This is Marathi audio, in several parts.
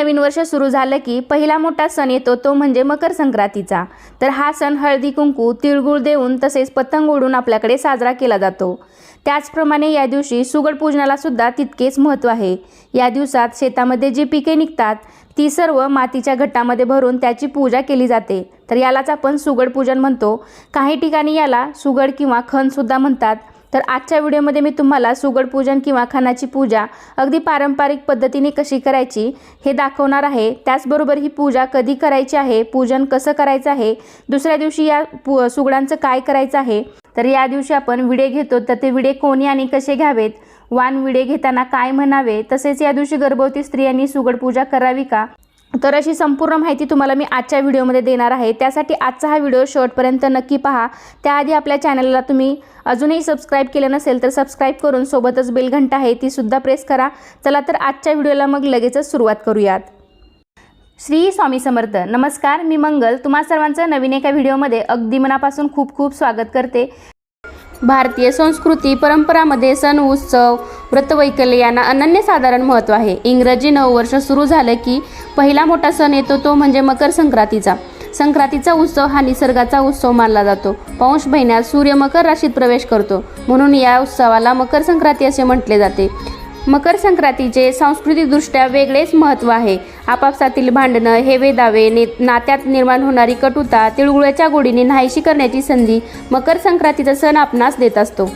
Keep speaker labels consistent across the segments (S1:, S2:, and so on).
S1: नवीन वर्ष सुरू झालं की पहिला मोठा सण येतो तो म्हणजे मकर संक्रांतीचा. तर हा सण हळदी कुंकू तिळगुळ देऊन तसेच पतंग उडून आपल्याकडे साजरा केला जातो. त्याचप्रमाणे या दिवशी सुगड पूजनाला सुद्धा तितकेच महत्त्व आहे. या दिवसात शेतामध्ये जी पिके निघतात ती सर्व मातीच्या घटामध्ये भरून त्याची पूजा केली जाते. तर यालाच आपण सुगड पूजन म्हणतो. काही ठिकाणी याला सुगड किंवा खणसुद्धा म्हणतात. तर आजच्या व्हिडिओमध्ये मी तुम्हाला सुगड पूजन किंवा खानाची पूजा अगदी पारंपरिक पद्धतीने कशी करायची हे दाखवणार आहे. त्याचबरोबर ही पूजा कधी करायची आहे पूजन कसं करायचं आहे दुसऱ्या दिवशी या पू सुगडांचं काय करायचं आहे तर या दिवशी आपण विडे घेतो तर ते विडे कोणी आणि कसे घ्यावेत वान विडे घेताना काय म्हणावे तसेच या दिवशी गर्भवती स्त्रियांनी सुगड पूजा करावी का तर अशी संपूर्ण माहिती तुम्हाला मी आजच्या व्हिडिओमध्ये देणार आहे. त्यासाठी आजचा हा व्हिडिओ शेवटपर्यंत नक्की पहा. त्याआधी आपल्या चॅनलला तुम्ही अजूनही सबस्क्राईब केलं नसेल तर सबस्क्राईब करून सोबतच बेल घंटा आहे ती सुद्धा प्रेस करा. चला तर आजच्या व्हिडिओला मग लगेचच सुरुवात करूयात. श्री स्वामी समर्थ नमस्कार मी मंगल. तुम्हा सर्वांचं नवीन एका व्हिडिओमध्ये अगदी मनापासून खूप खूप स्वागत करते. भारतीय संस्कृती परंपरामध्ये सण उत्सव व्रतवैकल्य यांना अनन्यसाधारण महत्त्व आहे. इंग्रजी नववर्ष सुरू झालं की पहिला मोठा सण येतो तो म्हणजे मकर संक्रांतीचा. संक्रांतीचा उत्सव हा निसर्गाचा उत्सव मानला जातो. पौष महिन्यात सूर्य मकर राशीत प्रवेश करतो. म्हणून या उत्सवाला मकर संक्रांती असे म्हटले जाते. मकर संक्रांतीचे सांस्कृतिकदृष्ट्या वेगळेच महत्त्व आहे. आपापसातील भांडणं हेवे दावे ने नात्यात निर्माण होणारी कटुता तिळगुळ्याच्या गोडीने नाहीशी करण्याची संधी मकर संक्रांतीचा सण आपणास देत असतो.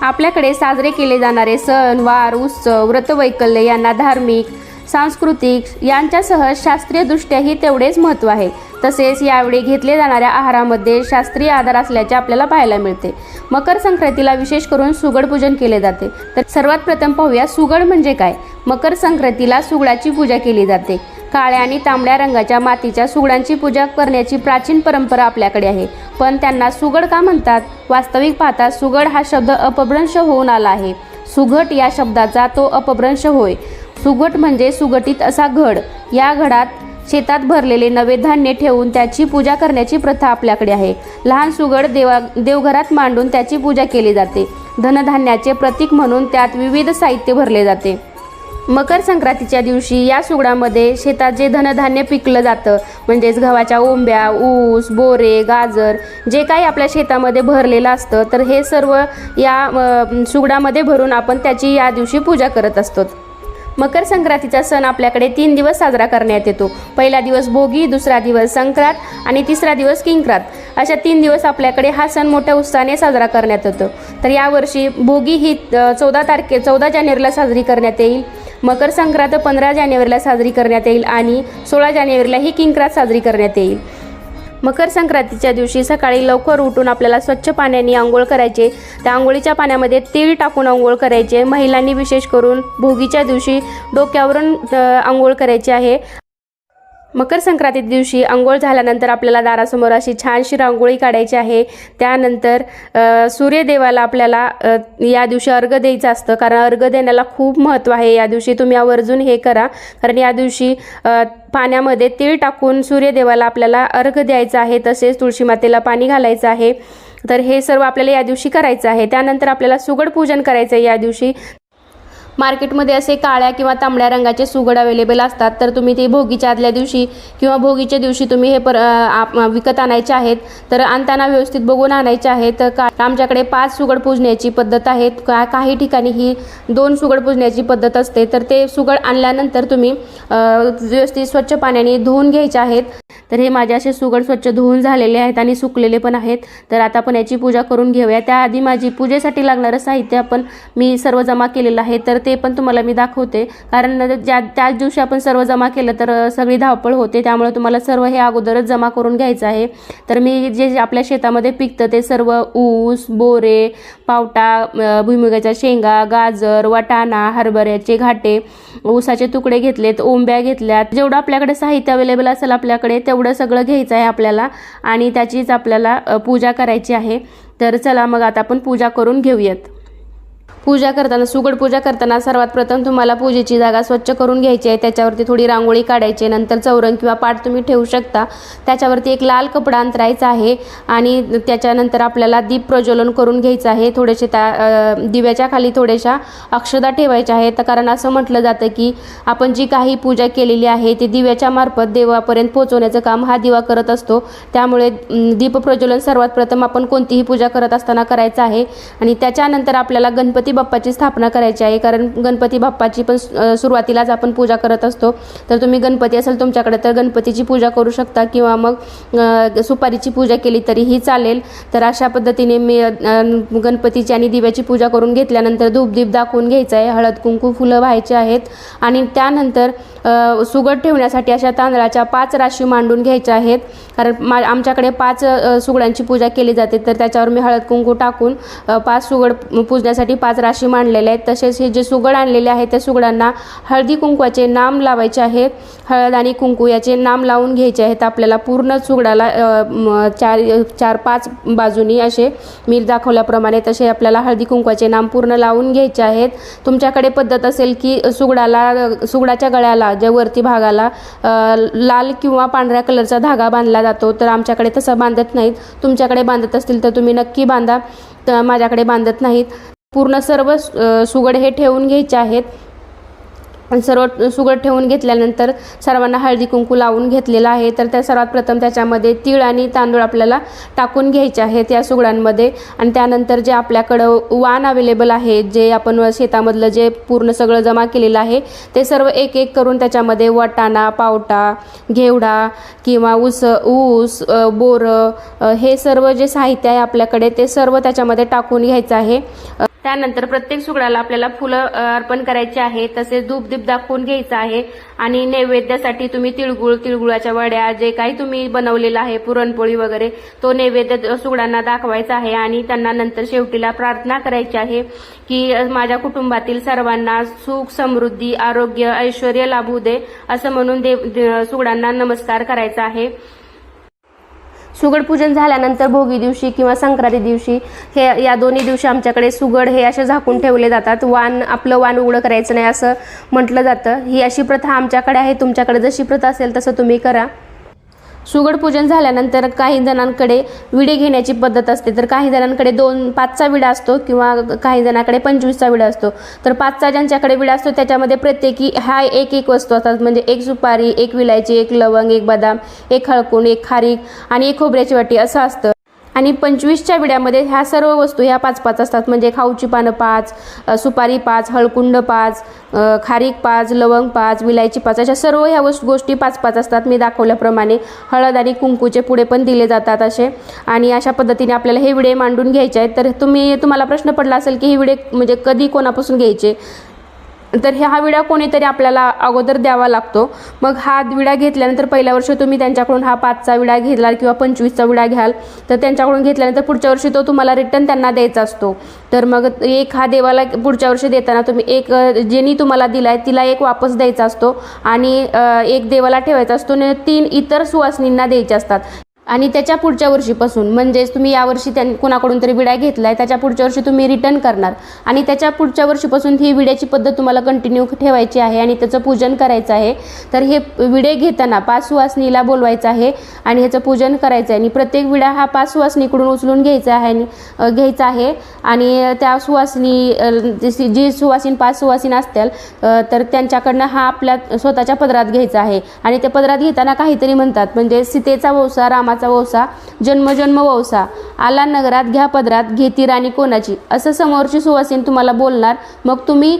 S1: आपल्याकडे साजरे केले जाणारे सण वार उत्सव व्रतवैकल्य यांना धार्मिक सांस्कृतिक यांच्यासह शास्त्रीयदृष्ट्याही तेवढेच महत्त्व आहे. तसेच यावेळी घेतले जाणाऱ्या आहारामध्ये शास्त्रीय आधार असल्याचे आपल्याला पाहायला मिळते. मकर संक्रांतीला विशेष करून सुगड पूजन केले जाते. तर सर्वात प्रथम पाहूया सुगड म्हणजे काय? मकर संक्रांतीला सुगडाची पूजा केली जाते. काळ्या आणि तांबड्या रंगाच्या मातीच्या सुगडांची पूजा करण्याची प्राचीन परंपरा आपल्याकडे आहे. पण त्यांना सुगड का म्हणतात? वास्तविक पाहता सुगड हा शब्द अपभ्रंश होऊन आला आहे. सुघट या शब्दाचा तो अपभ्रंश होय. सुघट म्हणजे सुगटीत असा घड. या घडात शेतात भरलेले नवे धान्य ठेवून त्याची पूजा करण्याची प्रथा आपल्याकडे आहे. लहान सुगड देवा देवघरात मांडून त्याची पूजा केली जाते. धनधान्याचे प्रतीक म्हणून त्यात विविध साहित्य भरले जाते. मकर संक्रांतीच्या दिवशी या सुगडामध्ये शेतात जे धनधान्य पिकलं जातं म्हणजेच गव्हाच्या ओंब्या ऊस बोरे गाजर जे काही आपल्या शेतामध्ये भरलेलं असतं तर हे सर्व या सुगडामध्ये भरून आपण त्याची या दिवशी पूजा करत असतो. मकर संक्रांतीचा सण आपल्याकडे तीन दिवस साजरा करण्यात येतो. पहिला दिवस भोगी दुसरा दिवस संक्रांत आणि तिसरा दिवस किंक्रांत. अशा तीन दिवस आपल्याकडे हा सण मोठ्या उत्साहाने साजरा करण्यात येतो. तर यावर्षी भोगी ही चौदा तारखे चौदा जानेवारीला साजरी करण्यात येईल. मकर संक्रांत पंधरा जानेवारीला साजरी करण्यात येईल आणि सोळा जानेवारीला ही किंक्रांत साजरी करण्यात येईल. मकर संक्रांतीच्या दिवशी सकाळी लवकर उठून आपल्याला स्वच्छ पाण्याने आंघोळ करायचे. त्या आंघोळीच्या पाण्यामध्ये तीळ टाकून आंघोळ करायचे. महिलांनी विशेष करून भोगीच्या दिवशी डोक्यावरून आंघोळ करायची आहे. मकर संक्रांती दिवशी आंघोळ झाल्यानंतर आपल्याला दारासमोर अशी छानशी रांगोळी काढायची आहे. त्यानंतर सूर्यदेवाला आपल्याला या दिवशी अर्घ द्यायचं असतं. कारण अर्घ देण्याला खूप महत्त्व आहे. या दिवशी तुम्ही आवर्जून हे करा. कारण या दिवशी पाण्यामध्ये तीळ टाकून सूर्यदेवाला आपल्याला अर्घ द्यायचं आहे. तसेच तुळशी मातेला पाणी घालायचं आहे. तर हे सर्व आपल्याला या दिवशी करायचं आहे. त्यानंतर आपल्याला सुगड पूजन करायचं आहे. या दिवशी मार्केटमध्ये असे काळ्या किंवा तांबड्या रंगाचे सुगड अवेलेबल असतात तर तुम्ही ते भोगीच्या आदल्या दिवशी किंवा भोगीच्या दिवशी तुम्ही हे पर आप- विकत आणायचे आहेत तर आणताना व्यवस्थित बघून आणायचे आहेत. का आमच्याकडे पाच सुगड पूजण्याची पद्धत आहे का काही ठिकाणी ही दोन सुगड पूजण्याची पद्धत असते तर ते सुगड आणल्यानंतर तुम्ही व्यवस्थित स्वच्छ पाण्याने धुवून घ्यायचे आहेत. तर हे माझे असे सुगड स्वच्छ धुवून झालेले आहेत आणि सुकलेले पण आहेत. तर आता आपण याची पूजा करून घेऊया. त्याआधी माझी पूजेसाठी लागणारं साहित्य आपण मी सर्व जमा केलेलं आहे. तर ते पण तुम्हाला मी दाखवते. कारण ज्या त्याच दिवशी आपण सर्व जमा केलं तर सगळी धावपळ होते. त्यामुळे तुम्हाला सर्व हे अगोदरच जमा करून घ्यायचं आहे. तर मी जे जे आपल्या शेतामध्ये पिकतं ते सर्व ऊस बोरे पावटा भुईमुगाच्या शेंगा गाजर वाटाणा हरभऱ्याचे घाटे ऊसाचे तुकडे घेतलेत ओंब्या घेतल्यात. जेवढं आपल्याकडे साहित्य अवेलेबल असेल आपल्याकडे तेवढं सगळं घ्यायचं आहे आपल्याला आणि त्याचीच आपल्याला पूजा करायची आहे. तर चला मग आता आपण पूजा करून घेऊयात. पूजा करताना सुगड पूजा करताना सर्वात प्रथम तुम्हाला पूजेची जागा स्वच्छ करून घ्यायची आहे. त्याच्यावरती थोडी रांगोळी काढायची आहे. नंतर चौरंग किंवा पाट तुम्ही ठेवू शकता. त्याच्यावरती एक लाल कपडा अंतरायचा आहे आणि त्याच्यानंतर आपल्याला दीप प्रज्वलन करून घ्यायचं आहे. थोडेसे त्या दिव्याच्या खाली थोड्याशा अक्षदा ठेवायच्या आहेत. तर कारण असं म्हटलं जातं की आपण जी काही पूजा केलेली आहे ती दिव्याच्या मार्फत देवापर्यंत पोहोचवण्याचं काम हा दिवा करत असतो. त्यामुळे दीप प्रज्वलन सर्वात प्रथम आपण कोणतीही पूजा करत असताना करायचं आहे. आणि त्याच्यानंतर आपल्याला गणपती बाप्पाची स्थापना करायची आहे. कारण गणपती बाप्पाची पण सुरुवातीलाच आपण पूजा करत असतो. तर तुम्ही गणपती असेल तुमच्याकडे तर गणपतीची पूजा करू शकता किंवा मग सुपारीची पूजा केली तरीही चालेल. तर अशा पद्धतीने मी गणपतीची आणि दिव्याची पूजा करून घेतल्यानंतर धूपदीप दाखवून घ्यायचं आहे. हळद कुंकू फुलं व्हायचे आहेत. आणि त्यानंतर सुगड ठेवण्यासाठी अशा तांदळाच्या पाच राशी मांडून घ्यायच्या आहेत. कारण मा आमच्याकडे पाच सुगड्यांची सुगडांची पूजा केली जाते. तर त्याच्यावर मी हळद कुंकू टाकून पाच सुगड पूजण्यासाठी पाच राशी मांडलेल्या आहेत. तसेच हे जे सुगड आणलेले आहेत त्या सुगडांना हळदी कुंकवाचे नाम लावायचे आहेत हळद आणि कुंकू याचे नाम लावून घ्यायचे आहेत. आपल्याला पूर्ण सुगडाला चार चार पाच बाजूनी असे मी दाखवल्याप्रमाणे तसे आपल्याला हळदी कुंकवाचे नाम पूर्ण लावून घ्यायचे आहेत. तुमच्याकडे पद्धत असेल की सुगडाला सुगडाच्या गळ्याला ज्या वरती भागाला लाल किंवा पांढऱ्या कलरचा धागा बांधला जातो तर आमच्याकडे तसं बांधत नाहीत. तुमच्याकडे बांधत असतील तर तुम्ही नक्की बांधा. तर माझ्याकडे बांधत नाहीत. पूर्ण सर्व सुगड हे ठेवून घ्यायचे आहेत. सर्व सुगड ठेवून घेतल्यानंतर सर्वांना हळदी कुंकू लावून घेतलेलं आहे. तर त्या सर्वात प्रथम त्याच्यामध्ये तीळ आणि तांदूळ आपल्याला टाकून घ्यायचे आहेत या सुगडांमध्ये. आणि त्यानंतर जे आपल्याकडं वाण अवेलेबल आहे जे आपण शेतामधलं जे पूर्ण सगळं जमा केलेलं आहे ते सर्व एक एक करून त्याच्यामध्ये वटाणा पावटा घेवडा किंवा ऊस ऊस बोरं हे सर्व जे साहित्य आहे आपल्याकडे ते सर्व त्याच्यामध्ये टाकून घ्यायचं आहे. त्यानंतर प्रत्येक सुगडाला आपल्याला फुलं अर्पण करायची आहे. तसेच धूप दीप दाखवून घ्यायचं आहे. आणि नैवेद्यासाठी तुम्ही तिळगुळ तिळगुळाच्या वड्या जे काही तुम्ही बनवलेलं आहे पुरणपोळी वगैरे तो नैवेद्य सुगडांना दाखवायचा आहे. आणि त्यांना नंतर शेवटीला प्रार्थना करायची आहे की माझ्या कुटुंबातील सर्वांना सुख समृद्धी आरोग्य ऐश्वर लाभू दे असं म्हणून देव दे- सुगडांना नमस्कार करायचा आहे. सुगड पूजन झाल्यानंतर भोगी दिवशी किंवा संक्रांती दिवशी हे या दोन्ही दिवशी आमच्याकडे सुगड हे असे झाकून ठेवले जातात. वाण आपलं वाण उघडं करायचं नाही असं म्हटलं जातं. ही अशी प्रथा आमच्याकडे आहे. तुमच्याकडे जशी प्रथा असेल तसं तुम्ही करा. सुगड पूजन झाल्यानंतर काही जणांकडे विडे घेण्याची पद्धत असते. तर काही जणांकडे दोन पाचचा विडा असतो किंवा काही जणांकडे पंचवीसचा विडा असतो. तर पाचचा ज्यांच्याकडे विडा असतो त्याच्यामध्ये प्रत्येकी हा एक एक वस्तू असतात. म्हणजे एक सुपारी एक विलायची एक लवंग एक बदाम एक हळकुंड एक खारीक आणि एक खोबऱ्याची वाटी असं असतं. आणि पंचवीसच्या विड्यामध्ये ह्या सर्व वस्तू ह्या पाच पाच असतात. म्हणजे खाऊची पानं पाच सुपारी पाच हळकुंड पाच खारीक पाच लवंग पाच विलायची पाच अशा सर्व ह्या वस्तू गोष्टी पाच पाच असतात. मी दाखवल्याप्रमाणे हळद आणि कुंकूचे पुढे पण दिले जातात असे. आणि अशा पद्धतीने आपल्याला हे विडे मांडून घ्यायचे आहेत. तर तुम्ही तुम्हाला प्रश्न पडला असेल की हे विडे म्हणजे कधी कोणापासून घ्यायचे? तर हे हा विडा कोणीतरी आपल्याला अगोदर द्यावा लागतो. मग हा विडा घेतल्यानंतर पहिल्या वर्षी तुम्ही त्यांच्याकडून हा पाचचा विडा घेतला किंवा पंचवीसचा विडा घ्याल तर त्यांच्याकडून घेतल्यानंतर पुढच्या वर्षी तो तुम्हाला रिटर्न त्यांना द्यायचा असतो. तर मग एक हा देवाला पुढच्या वर्षी देताना तुम्ही एक जेनी ज्यांनी तुम्हाला दिला आहे तिला एक वापस द्यायचा असतो आणि एक देवाला ठेवायचा असतो आणि तीन इतर सुवासनींना द्यायचे असतात. आणि त्याच्या पुढच्या वर्षीपासून म्हणजेच तुम्ही यावर्षी त्यां कुणाकडून तरी विडा घेतलाय त्याच्या पुढच्या वर्षी तुम्ही रिटर्न करणार. आणि त्याच्या पुढच्या वर्षीपासून ही विड्याची पद्धत तुम्हाला कंटिन्यू ठेवायची आहे आणि त्याचं पूजन करायचं आहे. तर हे विडे घेताना पाच सुवासनीला बोलवायचं आहे आणि ह्याचं पूजन करायचं आहे. आणि प्रत्येक विडा हा पाच सुवासनीकडून उचलून घ्यायचा आहे आणि घ्यायचा आहे. आणि त्या सुवासनी जी सुवासीन पाच सुवासीन असतील तर त्यांच्याकडनं हा आपल्या स्वतःच्या पदरात घ्यायचा आहे. आणि त्या पदरात घेताना काहीतरी म्हणतात म्हणजे सीतेचा वंसा रामाचा वंसा जन्मजन्म वंसा. आला नगरात घ्या पदरात घेती राणी कोणाची? असं समोरची सुवासीन तुम्हाला बोलणार. मग तुम्ही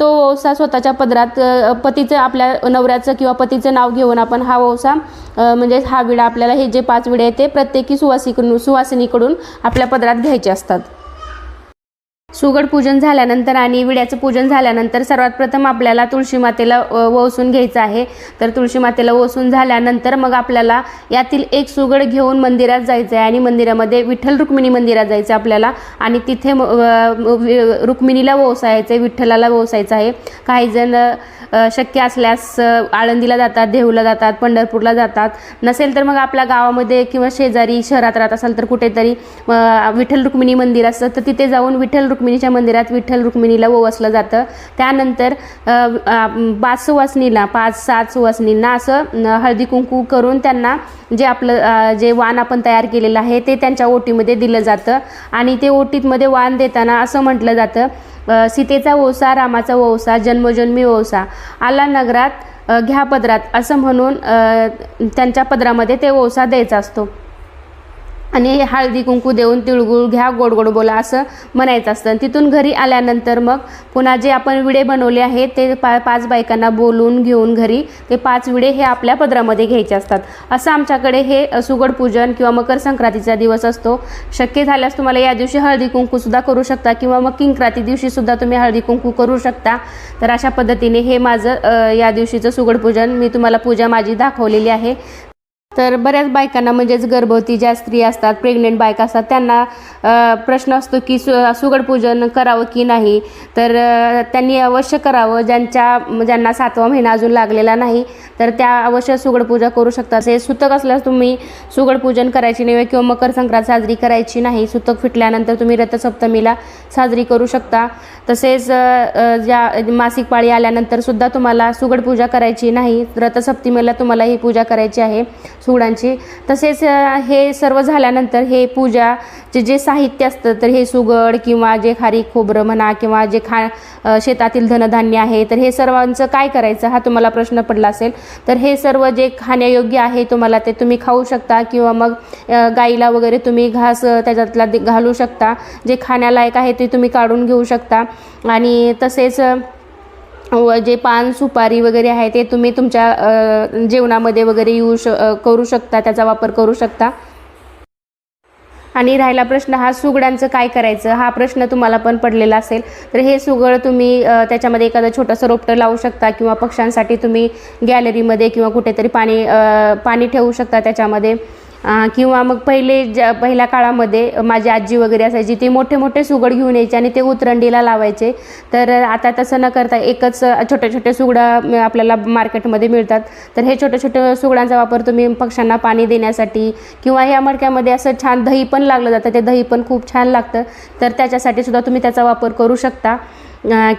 S1: तो वंसा स्वतःच्या पदरात पतीचं आपल्या नवऱ्याचं किंवा पतीचं नाव घेऊन आपण हा वंसा म्हणजे हा विडा आपल्याला हे जे पाच विडे आहेत ते प्रत्येकी सुवासीकडून सुवासिनीकडून आपल्या पदरात घ्यायचे असतात. सुगड पूजन झाल्यानंतर आणि विड्याचं पूजन झाल्यानंतर सर्वात प्रथम आपल्याला तुळशी मातेला अ, वसून घ्यायचं आहे. तर तुळशी मातेला वसून झाल्यानंतर मग आपल्याला यातील एक सुगड घेऊन मंदिरात जायचं आहे आणि मंदिरामध्ये विठ्ठल रुक्मिणी मंदिरात जायचं आहे आपल्याला. आणि तिथे वि- रुक्मिणीला वसायचं आहे विठ्ठलाला वसायचं आहे. काही जण शक्य असल्यास आळंदीला जातात देहूला जातात पंढरपूरला जातात. नसेल तर मग आपल्या गावामध्ये किंवा शेजारी शहरात राहत असाल तर कुठेतरी विठ्ठल रुक्मिणी मंदिर असतं. तर तिथे जाऊन विठ्ठल रुक्मिणीच्या मंदिरात विठ्ठल रुक्मिणीला ओवसलं जातं. त्यानंतर पाच सुवासनीला पाच सात सुवासनींना असं हळदी कुंकू करून त्यांना जे आपलं जे वाण आपण तयार केलेलं आहे ते त्यांच्या ओटीमध्ये दिलं जातं. आणि ते ओटीतमध्ये वाण देताना असं म्हटलं जातं सीतेचा ओसा रामाचा ओसा जन्मजन्मी ओसा आला नगरात घ्या पदरात असं म्हणून त्यांच्या पदरामध्ये ते ओसा द्यायचा असतो. आणि हे हळदी कुंकू देऊन तिळगुळ घ्या गोड गोड बोला असं म्हणायचं असतं. आणि तिथून घरी आल्यानंतर मग पुन्हा जे आपण विडे बनवले आहेत ते पा पाच बायकांना बोलून घेऊन घरी ते पाच विडे हे आपल्या पदरामध्ये घ्यायचे असतात. असं आमच्याकडे हे सुगड पूजन किंवा मकर संक्रांतीचा दिवस असतो. शक्य झाल्यास तुम्हाला या दिवशी हळदी कुंकूसुद्धा करू शकता किंवा मग किंक्रांती दिवशीसुद्धा तुम्ही हळदी कुंकू करू शकता. तर अशा पद्धतीने हे माझं या दिवशीचं सुगड पूजन मी तुम्हाला पूजा माझी दाखवलेली आहे. तर बऱ्याच बायकांना म्हणजेच गर्भवती ज्या स्त्री असतात प्रेग्नेंट बायका असतात त्यांना प्रश्न असतो की सु सुगडपूजन करावं की नाही? तर त्यांनी अवश्य करावं. ज्यांच्या ज्यांना सातवा महिना अजून लागलेला नाही तर त्या अवश्य सुगडपूजा करू शकतात. हे सुतक असल्यास तुम्ही सुगड पूजन करायची नाही किंवा मकर संक्रांत साजरी करायची नाही. सुतक फिटल्यानंतर तुम्ही रथसप्तमीला साजरी करू शकता. तसेच ज्या मासिक पाळी आल्यानंतर सुद्धा तुम्हाला सुगड पूजा करायची नाही. रथसप्तमीला तुम्हाला ही पूजा करायची आहे. सुगडांची. तसेच हे सर्व झाल्यानंतर हे पूजा जे जे साहित्य असतं तर हे सुगड किंवा जे खारी खोबरं म्हणा किंवा जे खा शेतातील धनधान्य आहे तर हे सर्वांचं काय करायचं हा तुम्हाला प्रश्न पडला असेल. तर हे सर्व जे खाण्यायोग्य आहे तुम्हाला ते तुम्ही खाऊ शकता किंवा मग गाईला वगैरे तुम्ही घास त्याच्यातला घालू शकता. जे खाण्यालायक आहे ते तुम्ही काढून घेऊ शकता. आणि तसेच व जे पान सुपारी वगैरे आहे ते तुम्ही तुमच्या जेवणामध्ये वगैरे येऊ श करू शकता त्याचा वापर करू शकता. आणि राहिला प्रश्न हा सुगडांचं काय करायचं? हा प्रश्न तुम्हाला पण पडलेला असेल. तर हे सुगड तुम्ही त्याच्यामध्ये एखादं छोटंसं रोपटं लावू शकता किंवा पक्ष्यांसाठी तुम्ही गॅलरीमध्ये किंवा कुठेतरी पाणी पाणी ठेवू शकता त्याच्यामध्ये. किंवा मग पहिले ज्या पहिल्या काळामध्ये माझी आजी वगैरे असायची ती मोठे मोठे सुगड घेऊन यायचे आणि ते उतरंडीला लावायचे. तर आता तसं न करता एकच छोटे छोटे सुगडं आपल्याला मार्केटमध्ये मिळतात. तर हे छोटे छोटे सुगडांचा वापर तुम्ही पक्ष्यांना पाणी देण्यासाठी किंवा ह्या मडक्यामध्ये असं छान दही पण लागलं जातं ते दही पण खूप छान लागतं. तर त्याच्यासाठी सुद्धा तुम्ही त्याचा वापर करू शकता.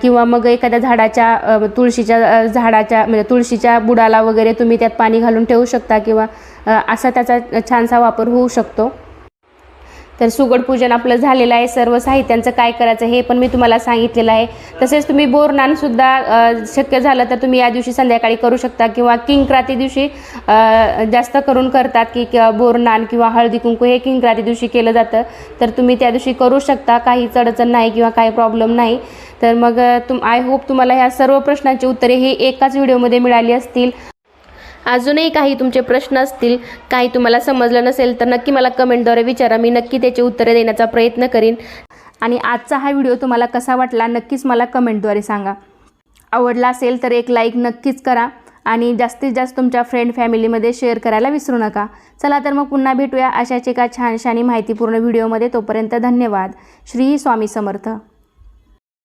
S1: किंवा मग एखाद्या झाडाच्या तुळशीच्या झाडाच्या म्हणजे तुळशीच्या बुडाला वगैरे तुम्ही त्यात पाणी घालून ठेवू शकता किंवा असा त्याचा छानसा वापर होऊ शकतो. तर सुगड पूजन आपलं झालेलं आहे सर्व साहित्यांचं काय करायचं हे पण मी तुम्हाला सांगितलेलं आहे. तसेच तुम्ही बोरनानसुद्धा शक्य झालं तर तुम्ही या दिवशी संध्याकाळी करू शकता किंवा किंक्राती दिवशी जास्त करून करतात की बोरनान किंवा हळदी कुंकू हे किंक्राती दिवशी केलं जातं. तर तुम्ही त्या दिवशी करू शकता काही अडचण नाही किंवा काही प्रॉब्लेम नाही. तर मग तुम आय होप तुम्हाला ह्या सर्व प्रश्नांची उत्तरे ही एकाच व्हिडिओमध्ये मिळाली असतील. अजूनही काही तुमचे प्रश्न असतील काही तुम्हाला समजलं नसेल तर नक्की मला कमेंटद्वारे विचारा. मी नक्की त्याची उत्तरे देण्याचा प्रयत्न करीन. आणि आजचा हा व्हिडिओ तुम्हाला कसा वाटला नक्कीच मला कमेंटद्वारे सांगा. आवडला असेल तर एक लाईक नक्कीच करा. आणि जास्तीत जास्त तुमच्या फ्रेंड फॅमिलीमध्ये शेअर करायला विसरू नका. चला तर मग पुन्हा भेटूया अशाच एका छानशानी माहितीपूर्ण व्हिडिओमध्ये. तोपर्यंत धन्यवाद. श्री स्वामी समर्थ.